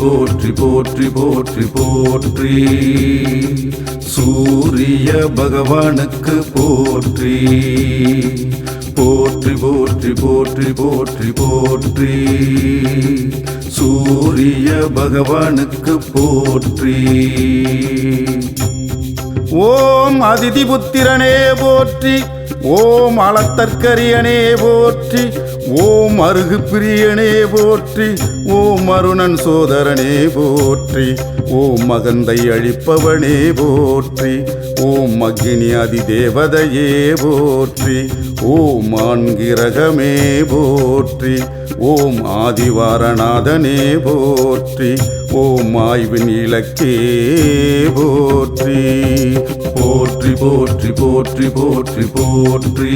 போற்றி போற்றி போற்றி போற்றி. சூரிய பகவானுக்கு போற்றி. போற்றி போற்றி போற்றி போற்றி போற்றி. சூரிய பகவானுக்கு போற்றி. ஓம் அதிதி புத்திரனே போற்றி. ஓம் அளத்தற்கரியனே போற்றி. ஓம் அருகு பிரியனே போற்றி. ஓம் அருணன் சோதரனே போற்றி ஓம் மகந்தை அழிப்பவனே போற்றி ஓம் அக்னி அதிதேவதையே போற்றி ஓம் ஆண்கிரகமே போற்றி ஓம் ஆதிவாரநாதனே போற்றி ஓம் ஆய்வின் இலக்கே போற்றி. போற்றி போற்றி போற்றி போற்றி போற்றி.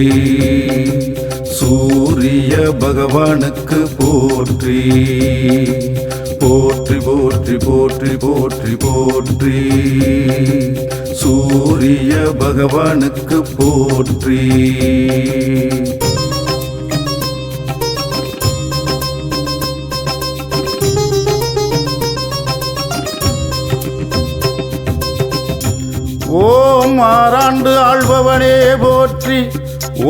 சூரிய பகவானுக்கு போற்றி. போற்றி போற்றி போற்றி போற்றி போற்றி. சூரிய பகவானுக்கு போற்றி. ஓம் ஆறாண்டு ஆள்பவனே போற்றி.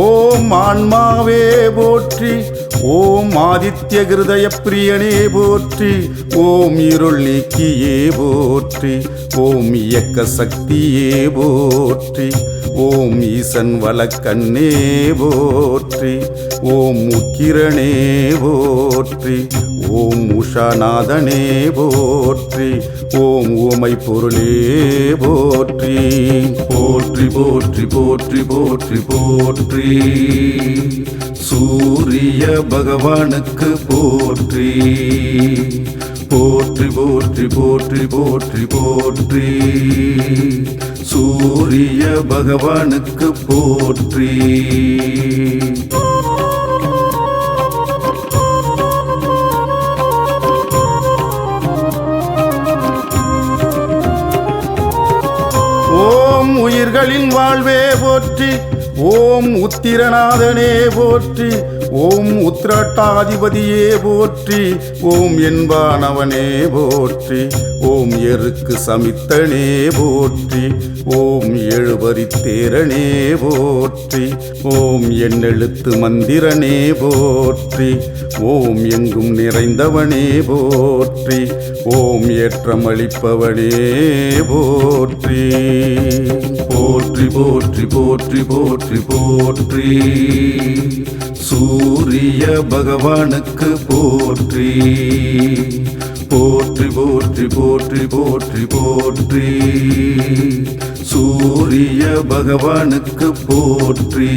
ஓம் ஆன்மாவே போற்றி ஓம் ஆதித்ய கிருதய பிரியனே போற்றி ஓம் இருள் நீக்கியே போற்றி ஓம் இயக்க சக்தியே போற்றி ஓம் ஈசன் வலக்கண்ணே போற்றி ஓம் உக்கிரனே போற்றி ஓம் உஷாநாதனே போற்றி ஓம் ஊமை பொருளே போற்றி. போற்றி போற்றி போற்றி போற்றி போற்றி. சூரிய பகவானுக்கு போற்றி. போற்றி போற்றி போற்றி போற்றி போற்றி. சூரிய பகவானுக்கு போற்றி. உயிர்களின் வாழ்வே போற்றி. ஓம் உத்திரநாதனே போற்றி. ஓம் உத்திரட்டாதிபதியே போற்றி. ஓம் என்பானவனே போற்றி. ஓம் எருக்கு சமித்தனே போற்றி. ஓம் எழுபரித்தேரனே போற்றி. ஓம் எண்ணெழுத்து மந்திரனே போற்றி. ஓம் எங்கும் நிறைந்தவனே போற்றி. ஓம் ஏற்றமளிப்பவனே போற்றி. போற்றி போற்றி போற்றி போற்றி போற்றி. சூரிய பகவானுக்கு போற்றி. போற்றி போற்றி போற்றி போற்றி போற்றி. சூரிய பகவானுக்கு போற்றி.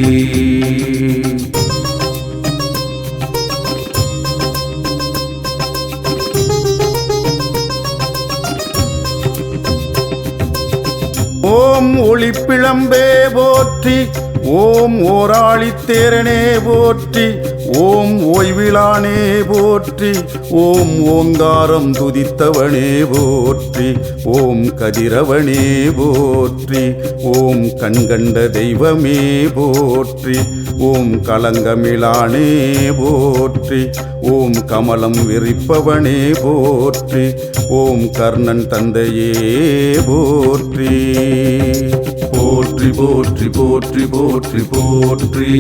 சிலம்பே போற்றி ஓம் ஓராளித்தேரனே போற்றி ஓம் ஓய்விழானே போற்றி ஓம் ஓங்காரம் துதித்தவனே போற்றி ஓம் கதிரவனே போற்றி ஓம் கண்கண்ட தெய்வமே போற்றி ஓம் கலங்கமிழானே போற்றி ஓம் கமலம் விரிப்பவனே போற்றி ஓம் கர்ணன் தந்தையே போற்றி. போற்றி போற்றி போற்றி போற்றி போற்றி.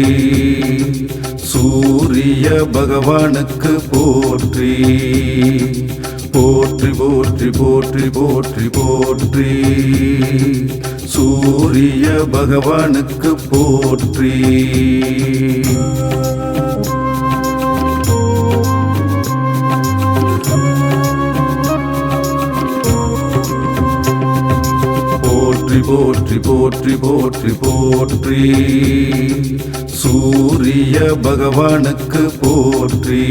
சூரிய பகவானுக்கு போற்றி. போற்றி போற்றி போற்றி போற்றி போற்றி. சூரிய பகவானுக்கு போற்றி. போற்றி போற்றி போற்றி போற்றி. சூரிய பகவானுக்கு போற்றி.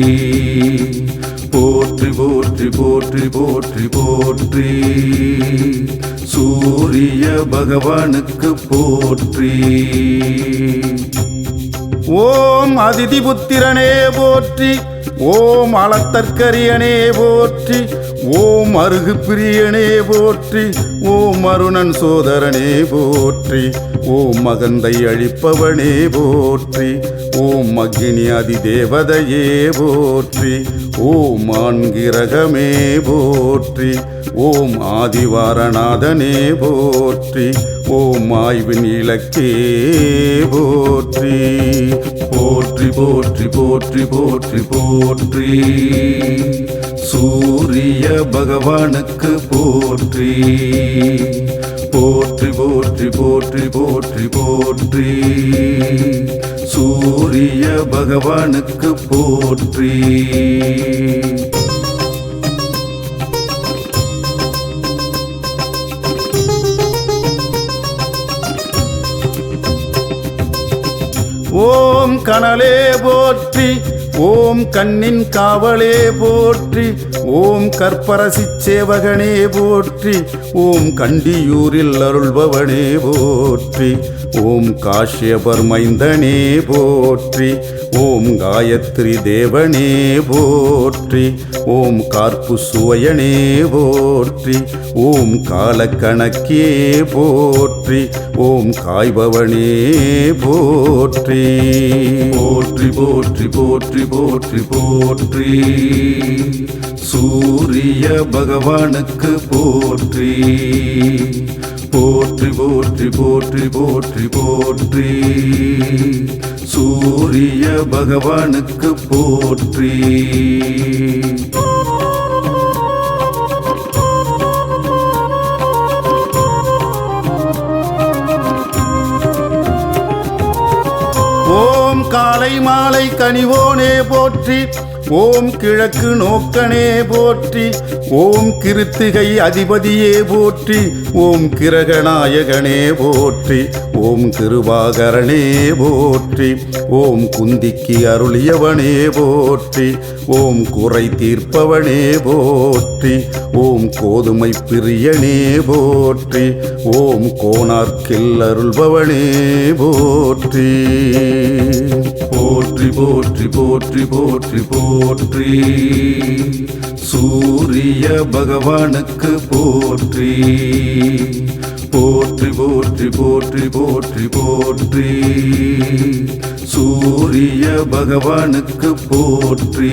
போற்றி போற்றி போற்றி போற்றி போற்றி. சூரிய பகவானுக்கு போற்றி. ஓம் அதிதி புத்திரனே போற்றி. ஓம் அளத்தற்கரியனே போற்றி. ஓம் அருகு பிரியனே போற்றி ஓம் அருணன் சோதரனே போற்றி ஓம் மகந்தை அழிப்பவனே போற்றி ஓம் அக்னி அதிதேவதையே போற்றி ஓம் ஆண்கிரகமே போற்றி ஓம் ஆதிவாரநாதனே போற்றி ஓம் ஆய்வின் இலக்கே போற்றி. போற்றி போற்றி போற்றி போற்றி போற்றி. சூரிய பகவானுக்கு போற்றி. போற்றி போற்றி போற்றி போற்றி போற்றி. சூரிய பகவானுக்கு போற்றி. ஓம் கனலே போற்றி. ஓம் கண்ணின் காவலே போற்றி ஓம் கற்பரசி சேவகனே போற்றி ஓம் கண்டியூரில் அருள்பவனே போற்றி ஓம் காஷ்யபர் மைந்தனே போற்றி ஓம் காயத்ரி தேவனே போற்றி ஓம் கார்ப்பு சுவயனே போற்றி ஓம் காலக்கணக்கே போற்றி ஓம் காய்பவனே போற்றி. போற்றி போற்றி போற்றி போற்றி போற்றி. சூரிய பகவானுக்கு போற்றி. போற்றி போற்றி போற்றி போற்றி போற்றி. சூரிய பகவானுக்கு போற்றி. ஓம் காலை மாலை கனிவோனே போற்றி. ஓம் கிழக்கு நோக்கனே போற்றி ஓம் கிருத்திகை அதிபதியே போற்றி ஓம் கிரகநாயகனே போற்றி ஓம் கிருபாகரனே போற்றி ஓம் குந்திக்கு அருளியவனே போற்றி ஓம் குறை தீர்ப்பவனே போற்றி ஓம் கோதுமை பிரியனே போற்றி ஓம் கோணார்க்கில் அருள்பவனே போற்றி. போற்றி போற்றி போற்றி போற்றி போற்றி. போற்றி. சூரிய பகவானுக்கு போற்றி. போற்றி போற்றி போற்றி போற்றி போற்றி. சூரிய பகவானுக்கு போற்றி.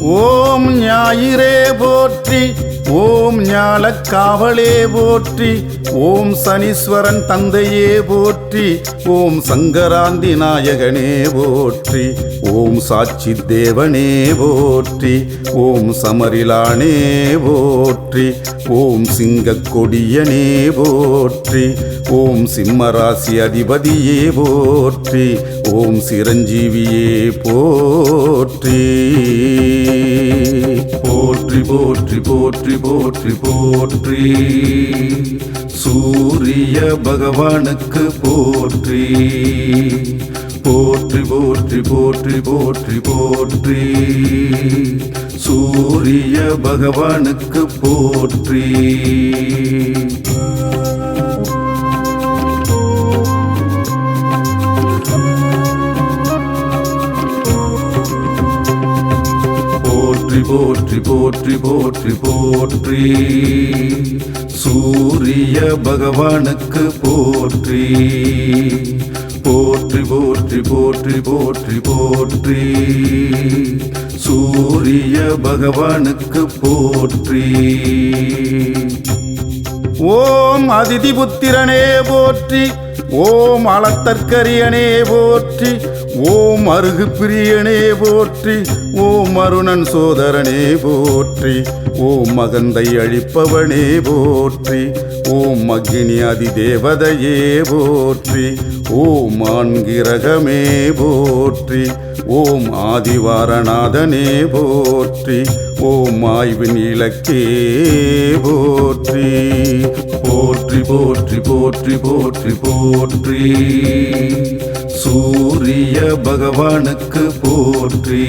ஓம் ஞாயிறே போற்றி. ஓம் ஞாலக்காவலே போற்றி ஓம் சனீஸ்வரன் தந்தையே போற்றி ஓம் சங்கராந்தி நாயகனே போற்றி ஓம் சாட்சி தேவனே போற்றி ஓம் சமரிலானே போற்றி ஓம் சிங்கக் கொடியனே போற்றி ஓம் சிம்மராசி அதிபதியே போற்றி. ஓம் சிரஞ்சீவியே போற்றி. போற்றி போற்றி போற்றி போற்றி போற்றி. சூரிய பகவானுக்கு போற்றி. போற்றி போற்றி போற்றி போற்றி போற்றி. சூரிய பகவானுக்கு போற்றி. போற்றி போற்றி போற்றி போற்றி. சூரிய பகவானுக்கு போற்றி. போற்றி போற்றி போற்றி போற்றி போற்றி. சூரிய பகவானுக்கு போற்றி. ஓம் அதிதி புத்திரனே போற்றி. ஓம் அளத்தற்கரியனே போற்றி. ஓம் அருகு பிரியனே போற்றி ஓம் அருணன் சோதரனே போற்றி ஓம் மகந்தை அழிப்பவனே போற்றி ஓம் அக்னி அதிதேவதையே போற்றி ஓம் ஆண்கிரகமே போற்றி ஓம் ஆதிவாரநாதனே போற்றி ஓம் ஆய்வின் இலக்கே போற்றி. போற்றி போற்றி போற்றி போற்றி போற்றி. சூரிய பகவானுக்கு போற்றி.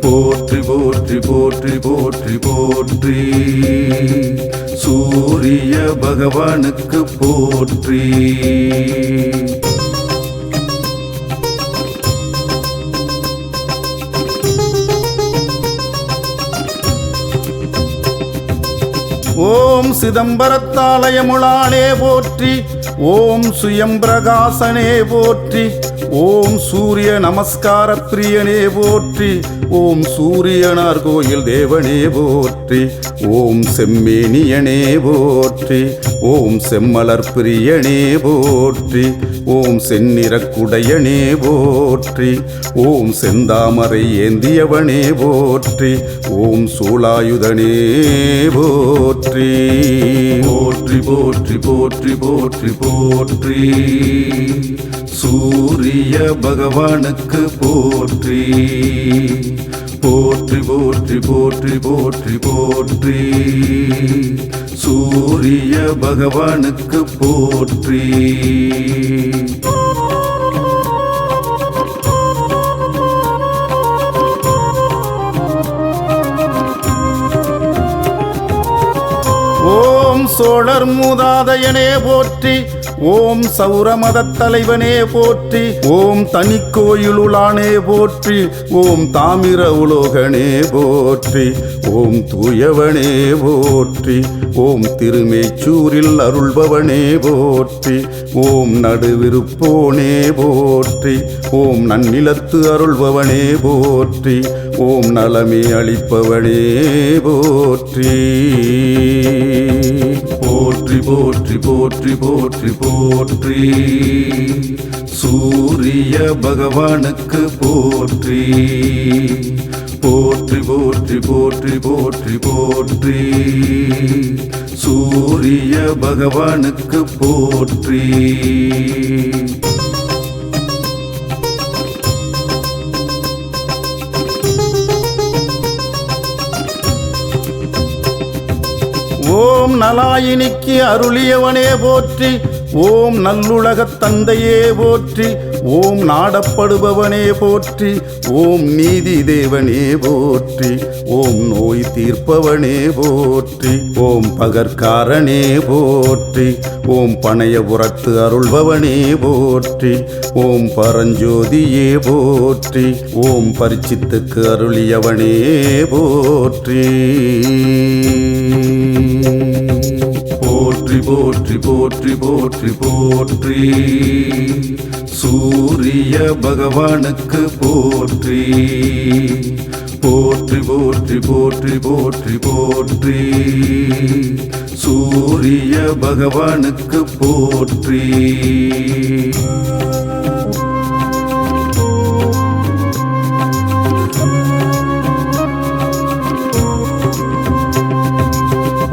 போற்றி போற்றி போற்றி போற்றி போற்றி. சூரிய பகவானுக்கு போற்றி. சிதம்பரத்தாலயமுளானே போற்றி ஓம் சுயம் பிரகாசனே போற்றி ஓம் சூரிய நமஸ்கார பிரியனே போற்றி ஓம் சூரியனார் கோயில் தேவனே போற்றி ஓம் செம்மேனியனே போற்றி ஓம் செம்மலர் பிரியனே போற்றி ஓம் செந்நிறக்குடையனே போற்றி ஓம் செந்தாமரை ஏந்தியவனே போற்றி ஓம் சூளாயுதனே போற்றி. போற்றி போற்றி போற்றி போற்றி போற்றி. சூரிய பகவானுக்கு போற்றி. போற்றி போற்றி போற்றி போற்றி போற்றி. சூரிய பகவானுக்கு போற்றி. சோழர் மூதாதையனே போற்றி ஓம் சௌரமத தலைவனே போற்றி ஓம் தனி கோயிலுளானே போற்றி ஓம் தாமிர உலோகனே போற்றி ஓம் தூயவனே போற்றி ஓம் திருமேச்சூரில் அருள்பவனே போற்றி ஓம் நடுவிருப்போனே போற்றி ஓம் நன்னிலத்து அருள்பவனே போற்றி ஓம் நலமே அளிப்பவனே போற்றி. போற்றி போற்றி போற்றி போற்றி போற்றி. சூரிய பகவானுக்கு போற்றி. போற்றி போற்றி போற்றி போற்றி போற்றி. சூரிய பகவானுக்கு போற்றி. நலாயினிக்கு அருளியவனே போற்றி ஓம் நல்லுலகத் தந்தையே போற்றி ஓம் நாடப்படுபவனே போற்றி ஓம் நீதி தேவனே போற்றி ஓம் நோய் தீர்ப்பவனே போற்றி ஓம் பகற்காரனே போற்றி ஓம் பனையபுரத்து அருள்பவனே போற்றி ஓம் பரஞ்சோதியே போற்றி ஓம் பரிச்சித்துக்கு அருளியவனே போற்றி. போற்றி போற்றி போற்றி போற்றி போற்றி. சூரிய பகவானுக்கு போற்றி. போற்றி போற்றி போற்றி போற்றி போற்றி. சூரிய பகவானுக்கு போற்றி.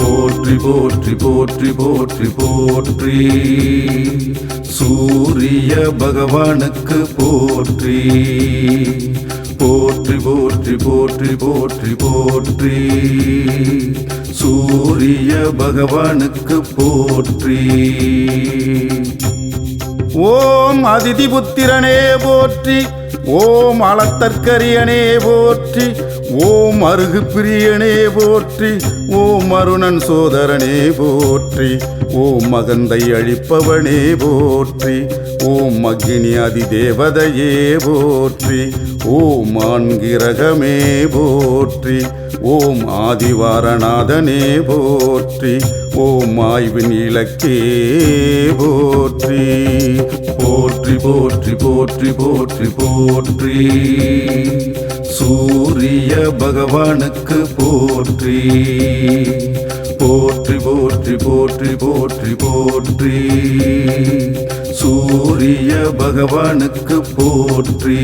போற்றி போற்றி போற்றி போற்றி போற்றி. சூரிய பகவானுக்கு போற்றி. போற்றி போற்றி போற்றி போற்றி போற்றி. சூரிய பகவானுக்கு போற்றி. ஓம் அதிதி புத்திரனே போற்றி. ஓம் அளத்தற்கரியனே போற்றி. ஓம் அருகு பிரியனே போற்றி ஓம் அருணன் சோதரனே போற்றி ஓம் மகந்தை அழிப்பவனே போற்றி ஓம் அக்னி அதிதேவதையே போற்றி ஓம் ஆண்கிரகமே போற்றி ஓம் ஆதிவாரநாதனே போற்றி ஓம் ஆய்வின் இலக்கே போற்றி. போற்றி போற்றி போற்றி போற்றி போற்றி. சூரிய பகவானுக்கு போற்றி. போற்றி போற்றி போற்றி போற்றி போற்றி. சூரிய பகவானுக்கு போற்றி.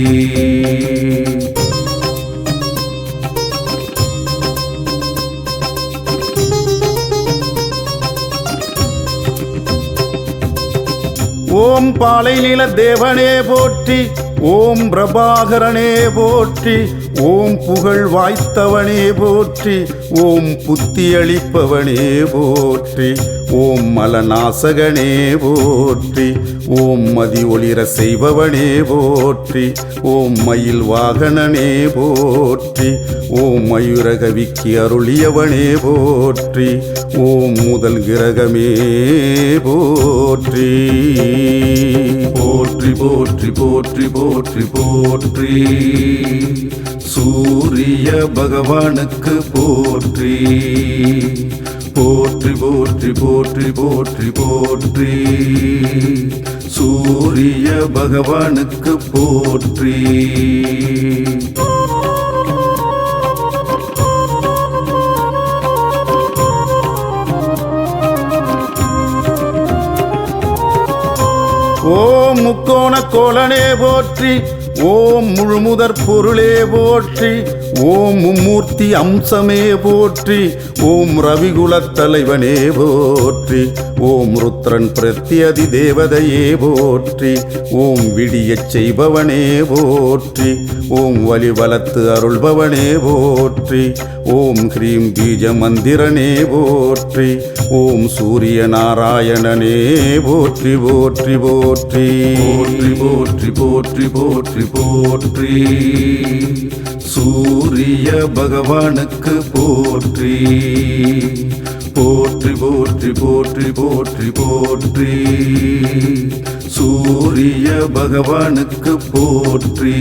ஓம் பாலை நில தேவனே போற்றி ஓம் பிரபாகரனே போற்றி. ஓம் புகழ் வாய்த்தவனே போற்றி ஓம் புத்தியளிப்பவனே போற்றி ஓம் மலநாசகனே போற்றி ஓம் மதி ஒளிர செய்பவனே போற்றி ஓம் மயில் வாகனனே போற்றி ஓம் மயூரகவிக்கு அருளியவனே போற்றி ஓம் முதல் கிரகமே போற்றி. போற்றி போற்றி போற்றி போற்றி போற்றி. சூரிய பகவானுக்கு போற்றி. போற்றி போற்றி போற்றி போற்றி போற்றி. சூரிய பகவானுக்கு போற்றி. ஓ முக்கோண கோலனே போற்றி. ஓம் முழுமுதற் பொருளே போற்றி ஓம் மும்மூர்த்தி அம்சமே போற்றி ஓம் ரவிகுலத் தலைவனே போற்றி ஓம் ருத்ரன் பிரத்யதி தேவதையே போற்றி ஓம் விடியச் செய்பவனே போற்றி ஓம் வலிவலத்து அருள்பவனே போற்றி. போற்றி. ஓம் ஹ்ரீம் பீஜ மந்திரனே போற்றி. ஓம் சூரிய நாராயணனே போற்றி போற்றி. போற்றி போற்றி போற்றி போற்றி போற்றி. சூரிய பகவானுக்கு போற்றி. போற்றி போற்றி போற்றி போற்றி போற்றி. சூரிய பகவானுக்கு போற்றி.